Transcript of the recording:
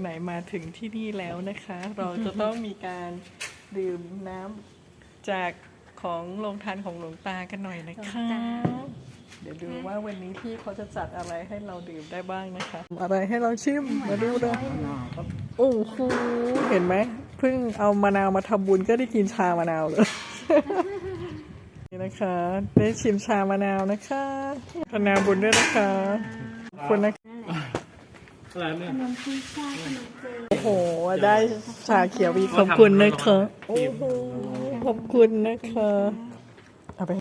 ไหนๆมาถึงที่นี่แล้วนะคะ เราจะต้องมีการดื่มน้ำจากของโรงทานของหลวงตากันหน่อยนะคะ เดี๋ยวดูว่าวันนี้พี่เขาจะจัดอะไรให้เราดื่มได้บ้างนะคะ อะไรให้เราชิมมาดูเลยโอ้โหเห็นไหมเพิ่งเอามะนาวมาทำบุญก็ได้กินชามะนาวเลยนี่นะคะ ได้ชิมชามะนาวนะคะพนาวบุญด้วยนะคะขอบคุณนะคะ อะไรเนี่ยโอ้โห ได้ชาเขียวอีขอบคุณนะคะโอ้โหขอบคุณนะคะเอาไป